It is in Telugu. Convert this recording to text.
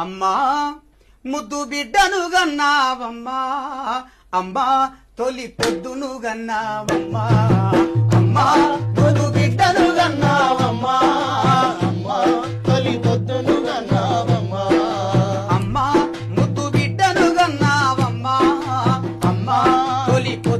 అమ్మా ముద్దు బిడ్డను గన్నావమ్మా. అమ్మా తొలి పొద్దును గన్నావమ్మా. అమ్మా ముద్దు బిడ్డను గన్నావమ్మా. ముద్దు బిడ్డను గన్నావమ్మా. అమ్మా తొలి పొద్దు